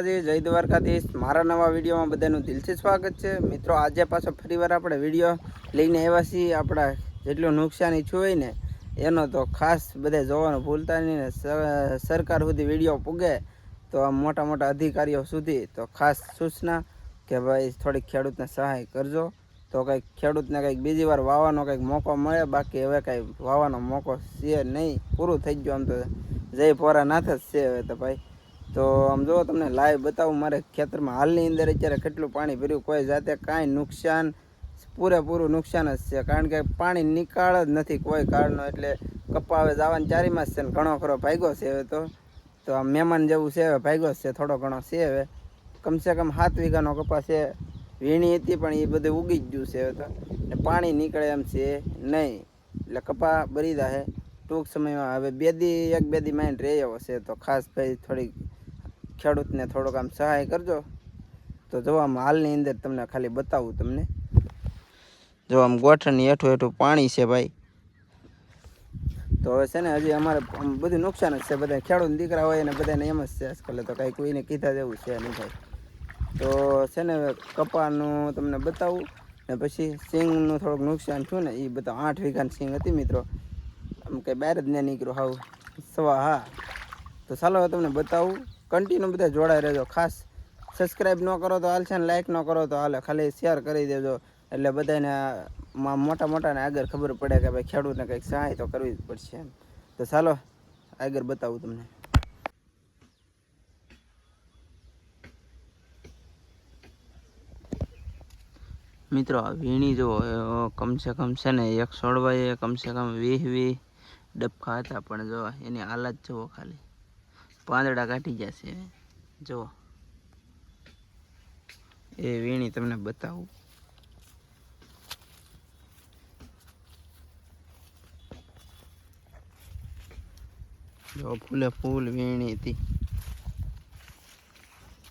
માતાજી જય દ્વારકાધીશ. મારા નવા વિડીયોમાં બધાનું દિલથી સ્વાગત છે. મિત્રો, આજે પાછો ફરીવાર આપણે વીડિયો લઈને આવ્યા છીએ આપણા જેટલું નુકસાની છું હોય ને, એનો તો ખાસ બધા જોવાનું ભૂલતા નહીં ને સરકાર સુધી વીડિયો પૂગે તો આ મોટા મોટા અધિકારીઓ સુધી તો ખાસ સૂચના કે ભાઈ થોડીક ખેડૂતને સહાય કરજો. તો કંઈક ખેડૂતને કંઈક બીજી વાર વાવવાનો કંઈક મોકો મળે, બાકી હવે કાંઈ વાવવાનો મોકો છે નહીં. પૂરું થઈ ગયું આમ તો જય પોરા નાથ જ છે હવે તો ભાઈ. તો આમ જો તમને લાઈવ બતાવું, મારે ખેતરમાં હાલની અંદર અત્યારે કેટલું પાણી ભર્યું, કોઈ જાતે કાંઈ નુકસાન, પૂરેપૂરું નુકસાન જ છે. કારણ કે પાણી નિકાળ જ નથી કોઈ કાળનો, એટલે કપા હવે જવાની ચારીમાં જ છે ને ઘણો ખરો ભાગ્યો છે હવે તો. તો આ મહેમાન જેવું છે હવે ભાગ્યો છે, થોડો ઘણો છે હવે. કમસે કમ સાત વીઘાનો કપા છે, વીણી હતી પણ એ બધું ઉગી જ ગયું છે હવે તો. ને પાણી નીકળે એમ છે નહીં, એટલે કપા બરી જાહે. ટૂંક સમયમાં હવે બે દી, એક બે દી માઇન્ડ રહી એવો છે તો ખાસ ભાઈ થોડીક ખેડૂતને થોડોક આમ સહાય કરજો. તો જો આમ હાલની અંદર તમને ખાલી બતાવું તમને. જો આમ ગોઠણની હેઠું હેઠું પાણી છે ભાઈ. તો હવે છે ને હજી અમારે બધું નુકસાન જ છે. બધા ખેડૂત દીકરા હોય ને બધાને એમ જ છે આજકાલ. તો કાંઈ કોઈને કીધા જેવું છે નહીં ભાઈ. તો છે ને કપાનું તમને બતાવું. ને પછી સિંગનું થોડુંક નુકસાન થયું ને એ બધા આઠ વીઘાની સિંગ હતી મિત્રો. આમ કંઈ બહાર જ ન નીકળ્યું. હાવ સવા હા તો ચાલો હવે તમને બતાવું. કન્ટિન્યુ બધા જોડાઈ રહેજો. ખાસ સબસ્ક્રાઈબ ન કરો તો હાલશે ને લાઈક ન કરો તો હાલે. ખાલી શેર કરી દેજો. એટલે બધાને મોટા મોટાને આગળ ખબર પડે કે ભાઈ ખેડૂતને કંઈક સહાય તો કરવી જ પડશે એમ. તો ચાલો, આગળ બતાવું તમને. મિત્રો વીણી જો કમસે કમ છે ને એક સોળવાએ કમસે કમ વીહ વીહ ડબકા હતા. પણ જો, એની હાલત જુઓ ખાલી. પાંદડા કાઢી જશે જો. એ વીણી તમને બતાવું. જો, ફૂલે ફૂલ વીણી હતી.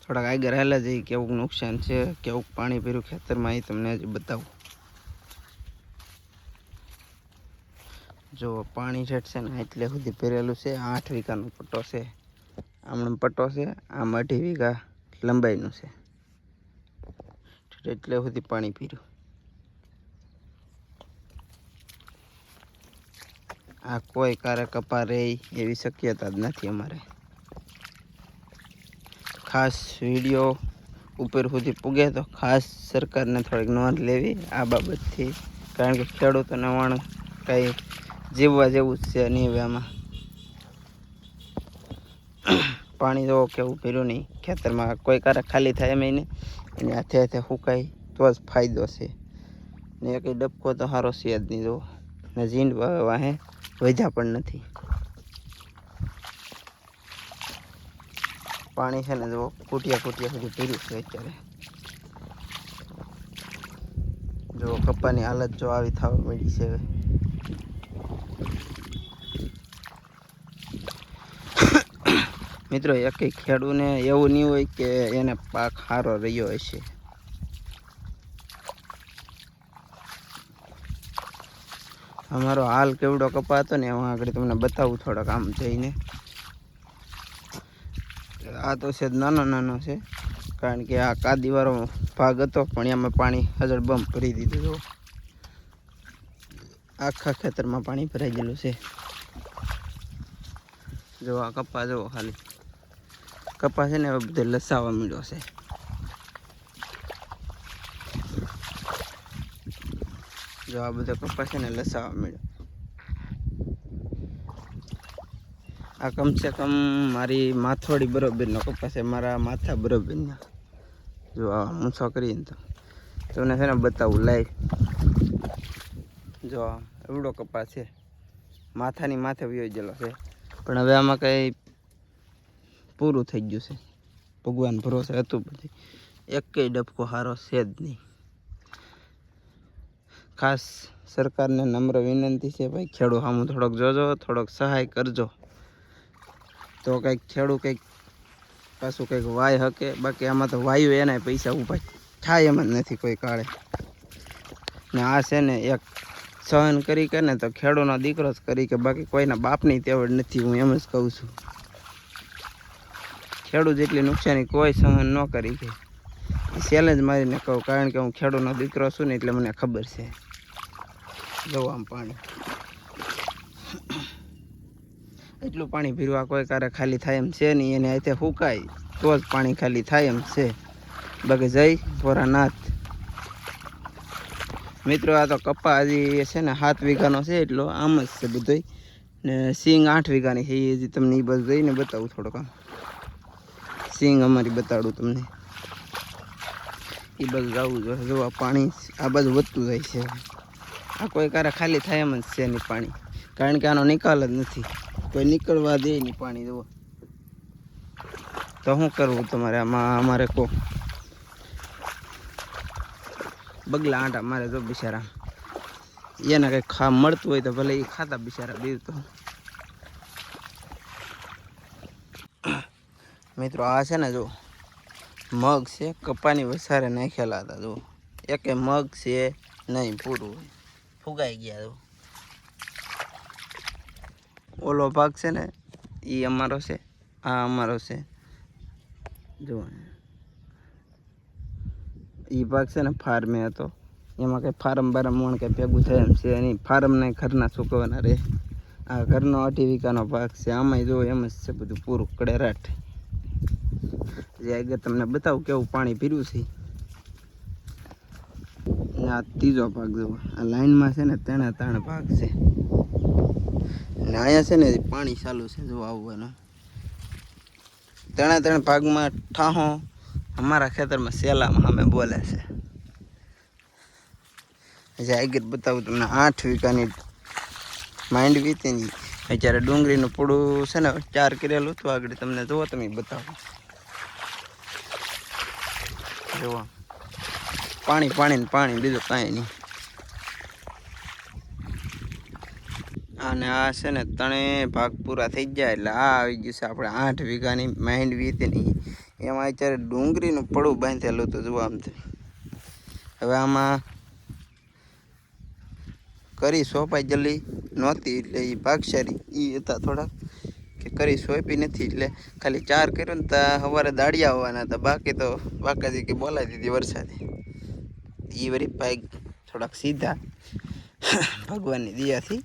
થોડાક આગળ હાલા જઈ કેવું નુકસાન છે કેવું પાણી ભર્યું ખેતરમાં એ તમને હજી બતાવું. જો, પાણી છે ને એટલે સુધી પહેરેલું છે, આઠ વીઘાનો પટ્ટો છે. આમણે પટ્ટો છે, આમ અઢી વીઘા લંબાઈનું છે. એટલે સુધી પાણી પીર્યું આ કોઈ કારે કપા રહે એવી શક્યતા જ નથી અમારે. ખાસ વીડિયો ઉપર સુધી પૂગે તો ખાસ સરકારને થોડીક નોંધ લેવી આ બાબતથી. કારણ કે ખેડૂતોને વણ કંઈ જીવવા જેવું જ છે નહીં હવે આમાં. પાણી જો કેવું પીરું નહીં. ખેતરમાં કોઈ કારક ખાલી થાય એમ નહીં. એની હાથે હાથે સુકાય તો જ ફાયદો છે. ને એક ડબકો તો સારો છે જ નહીં જો. ને જીંડ વાહે વધ્યા પણ નથી. પાણી છે ને જો કૂટિયા કૂટિયા સુધી પીર્યું છે અત્યારે. જો કપ્પાની હાલત જો આવી થવા મળી છે હવે. મિત્રો એક ખેડૂને એવું નહીં હોય કે એને પાક સારો રહ્યો હશે. અમારો હાલ કેવડો કપા હતો ને હું આગળ તમને બતાવું થોડોક આમ જઈને. આ તો છે નાનો નાનો છે, કારણ કે આ કાદીવાળો ભાગ હતો, પણ એમાં પાણી હજળ બમ ભરી દીધું હતું આખા ખેતરમાં પાણી ભરાઈ ગયેલું છે. જો આ કપા જવો ખાલી. કપા છે ને હવે બધે લસાવા મળ્યો છે જો આ બધો કપાસ છે ને લસાવા મળ્યો આ કમસે કમ મારી માથોડી બરોબરનો કપાસ છે મારા માથા બરોબરના જો આ મૂછો કરીને તો તમને છે ને બતાવું લાઈવ જો એવડો કપાસ છે માથાની માથે વયો ગયેલો છે પણ હવે આમાં કંઈ પૂરું થઈ ગયું છે. ભગવાન ભરોસે હતું બધી. એકેય ડબકો સારો છે જ નહીં. ખાસ સરકારને નમ્ર વિનંતી છે ભાઈ ખેડૂત સામું થોડોક જોજો, થોડોક સહાય કરજો. તો કંઈક ખેડૂત કંઈક પાછું કંઈક વાય હકે, બાકી આમાં તો વાયુ એના પૈસા ઊભા થાય એમ જ નથી કોઈ કાળે. ને આ છે ને એક સહન કરી કે ને તો ખેડૂતનો દીકરો જ કરી કે બાકી કોઈના બાપની તેવડ નથી, હું એમ જ કહું છું. ખેડૂત જેટલી નુકસાની કોઈ સહન ન કરી કે ચેલેન્જ મારીને કહું, કારણ કે હું ખેડૂતનો દીકરો છું ને એટલે મને ખબર છે. જવું આમ પાણી. એટલું પાણી પીરવા કોઈ કારે ખાલી થાય એમ છે નહીં, એને અહીંથી હુકાય, તો જ પાણી ખાલી થાય એમ છે. બાકી જય ભોરાનાથ મિત્રો, આ તો કપા હજી છે ને સાત વીઘાનો છે એટલો, આમ જ છે બધોય. ને સિંગ આઠ વીઘાની છે, એ હજી તમને એ બસ જઈને બતાવું થોડોક આમ. સિંગ અમારી બતાડું તમને. એ બધું જવું જોઈએ જો આ પાણી, આ બધું વધતું જાય છે. આ કોઈ કારે ખાલી થાય એમ જ છે નહીં પાણી. કારણ કે આનો નિકાલ જ નથી. કોઈ નીકળવા દે નહીં પાણી, જુઓ. તો શું કરવું તમારે? આમાં, અમારે કહો બગલા આંટા મારે તો બિચારા. એને કંઈક ખા, મળતું હોય તો ભલે એ ખાતા બિચારા, બીજું તો. મિત્રો, આ છે ને જો, મગ છે, કપાની વસારે નાખેલા હતા, જો. એકે મગ છે, નહીં, પૂરું ફુગાઈ ગયા, જો. ઓલો ભાગ છે ને એ અમારો છે, આ અમારો છે. જો. એ ભાગ છે ને ફાર્મે હતો. એમાં કંઈ ફાર્મ બારમ મણ કંઈ ભેગું થાય એમ છે નહીં. ફાર્મને ઘરના સૂકવાના રહે. આ ઘરનો અઢી ભાગ છે. આમાંય જો એમ જ છે બધું પૂરું કડેરાટ. જે આગળ તમને બતાવું કેવું પાણી પીર્યું છે. આ ત્રીજો ભાગ જુઓ આ લાઈનમાં છે ને ત્રણે ત્રણ ભાગ છે. ને અહીંયા છે ને પાણી ચાલુ છે, જો આવવાનું ત્રણે ત્રણ ભાગમાં ઠાહો અમારા ખેતરમાં સેલામાં અમે બોલે છે. જે આગળ બતાવું તમને, આઠ વીઘાની માંડવી વીતીની અત્યારે ડુંગળીનું પૂડું છે ને ચાર કરેલું હતું, આગળ તમને જુઓ તમે બતાવો. જુઓ પાણી પાણી પાણી, બીજું કાંઈ નહીં. અને આ છે ને ત્રણે ભાગ પૂરા થઈ ગયા એટલે આ આવી ગયું છે આપણે આઠ વીઘાની માંડવી વીતની. એમાં અત્યારે ડુંગળીનું પડું બાંધેલું હતું જોવા આમ હવે આમાં કરી સોંપાઈ જલ્દી નહોતી એટલે એ ભાગશાળી એ હતા થોડાક. કે કરી સોંપી નથી. એટલે ખાલી ચાર કર્યો ને ત્યાં સવારે દાડી આવવાના હતા. બાકી તો બાકાજી કે બોલાવી દીધી વરસાદે. એ વરી ભાગ થોડાક સીધા ભગવાનની દિયાથી.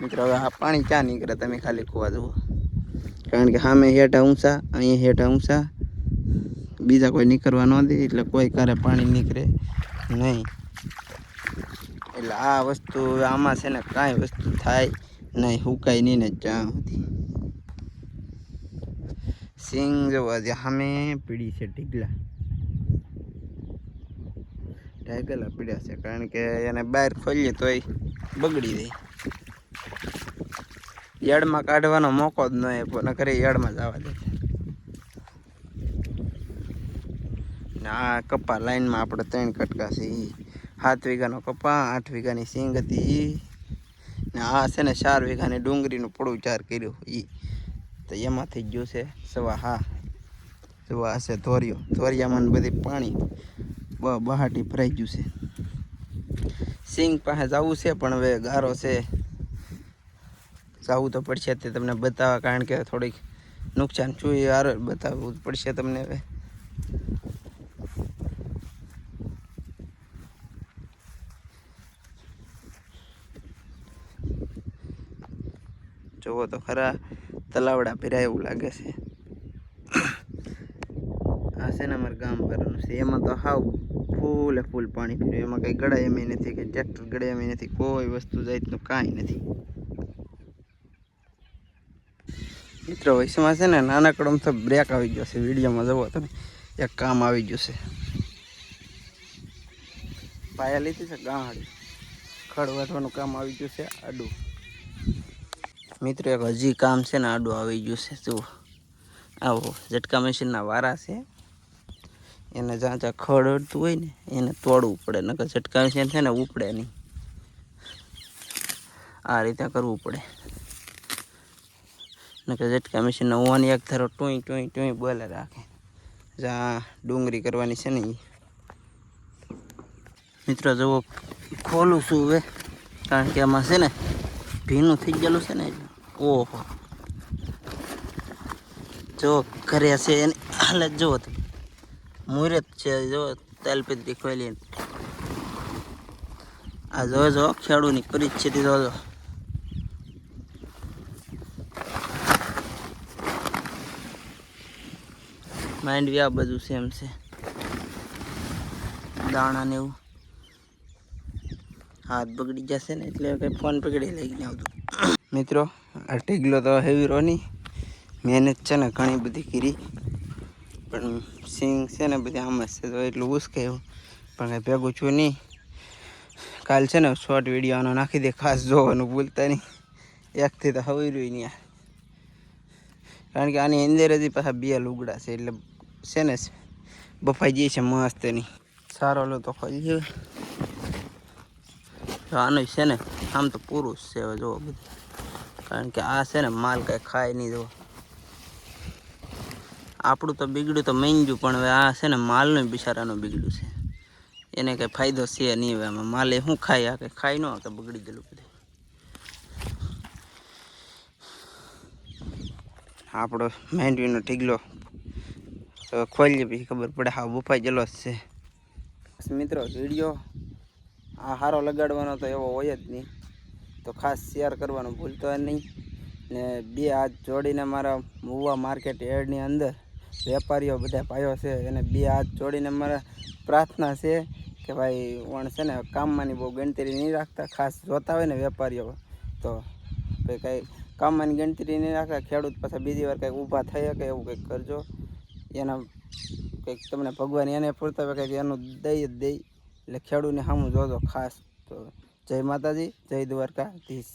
મિત્રો, હવે આ પાણી ક્યાં નીકળે તમે ખાલી ખોવા જુઓ. કારણ કે સામે હેઠા ઊંચા, અહીંયા હેઠા ઊંચા. બીજા કોઈ નીકળવા ન દે એટલે કોઈ કારે પાણી નીકળે નહીં. એટલે આ વસ્તુ, આમાં છે ને કાંઈ વસ્તુ થાય નહીં હુકાય નહીં ને ચા સુધી સિંગ જોવા જે સામે પીડી છે ઢીગલા. ઢાગલા પીડ્યા છે, કારણ કે એને બહાર ખોલીએ તોય બગડી જાય. યાર્ડમાં કાઢવાનો મોકો જ ન પણ કરે યાર્ડમાં જવા દે. આ કપા લાઈનમાં આપણે ત્રણ કટકા છે. સાત વીઘાનો કપા, આઠ વીઘાની સિંગ હતી. ને આ છે ને ચાર વીઘાની ડુંગળીનું પડું ચાર કર્યું એ તો એમાંથી જ ગયું છે સવા હા, સવા હશે ધોરિયો. ધોરિયામાં બધી પાણી બહાટી ભરાઈ ગયું છે. સિંગ પાસે જવું છે, પણ હવે ગારો છે. જવું તો પડશે તે તમને બતાવવા, કારણ કે થોડીક નુકસાન છું એ હારો બતાવવું પડશે તમને હવે. જુઓ તો ખરા તલાવડા પીરાય એવું લાગે છે. આ છે ને અમારા ગામ વાળાનું છે. એમાં તો હાવ ફૂલે ફૂલ પાણી પીર્યું એમાં કંઈ ગળાય એમ નથી કે ટ્રેક્ટર ગળાય એમ નથી, કોઈ વસ્તુ જાતનું કાંઈ નથી. મિત્રો વૈશ્વમાં છે ને નાનકડો તો બ્રેક આવી ગયો છે. વિડીયોમાં જવો તમે. એક કામ આવી ગયું છે. પાયા લીધી છે ગાંહડી ખડ વાટવાનું કામ આવી ગયું છે આડું. મિત્રો, એક હજી કામ છે ને આડું આવી ગયું છે. જુઓ. આવો, ઝટકા મશીનના વારા છે. એને જ્યાં જ્યાં ખડ અડતું હોય ને, એને તોડવું પડે. નકર ઝટકા મશીન છે ને, ઉપડે નહીં. આ રીતે કરવું પડે. નકર ઝટકા મશીનના હોવાની એક ધારો ટોઈ ટોઈ ટોઈ બોલે રાખે. જ્યાં ડુંગળી કરવાની છે ને એ મિત્રો, જુઓ, ખોલું છું હવે. કારણ કે આમાં છે ને, ભીનું થઈ ગયેલું છે ને. ઓહો. જો ઘરે છે એની હાલત જુઓ તમે મુહૂર્ત છે, જો તેલપીતી ખોલી આ જો જો, ખેડૂની પરિસ્થિતિ જોજો માઇન્ડ આ બધું સેમ છે. દાણા ને એવું. હાથ બગડી જશે ને એટલે કઈ ફોન પકડી લઈને આવતું. મિત્રો, આ ટીગલો તો હેવી રોની. મહેનત છે ને ઘણી બધી કરી. પણ સિંગ છે ને બધી આમ જ છે, તો એટલું ઉસકે પણ કંઈ ભેગું છું નહીં. કાલ છે ને શોર્ટ વીડિયો નાખી દે, ખાસ જોવાનું ભૂલતા નહીં. એકથી તો હવે રહ્યું નહીં. કારણ કે આની અંદર હજી પાછા બે લુગડા છે, એટલે છે ને બફાઈ જાય છે મસ્ત નહીં સારો લો તો લ્યો તો આનું છે ને, આમ તો પૂરું જ છે જોવો બધું. કારણ કે આ છે ને, માલ કાંઈ ખાય નહીં જોવો આપણું તો બિગડ્યું તો મહેંગું પણ હવે આ છે ને, માલનું બિચારાનું બિગડ્યું છે. એને કંઈ ફાયદો છે નહીં હવે આમાં. માલે શું ખાય? આ કંઈ ખાય ન કે બગડી ગયેલું બધું. આપણો મેંડવીનો ઢીગલો તો ખોલીએ પછી ખબર પડે હા બફાઈ ગયેલો જ છે. મિત્રો વીડિયો આ હારો લગાડવાનો તો એવો હોય જ નહીં. તો ખાસ શેર કરવાનું ભૂલતો નહીં. ને બે હાથ જોડીને મારા મુવા માર્કેટ એડની અંદર વેપારીઓ બધા ભાઈઓ છે એને બે હાથ જોડીને મારા પ્રાર્થના છે કે ભાઈ વણ છે ને કામમાંની બહુ ગણતરી નહીં રાખતા, ખાસ જોતા હોય ને વેપારીઓ. તો ભાઈ કાંઈ કામમાંની ગણતરી નહીં રાખતા, ખેડૂત પાછા બીજી વાર કંઈક ઊભા થઈ શકે એવું કંઈક કરજો. એના કંઈક તમને ભગવાન એને પૂરતા કંઈક એનું દઈ જ દઈ. એટલે ખેડૂતને સામું જોજો ખાસ. તો જય માતાજી જય દ્વારકાધીશ.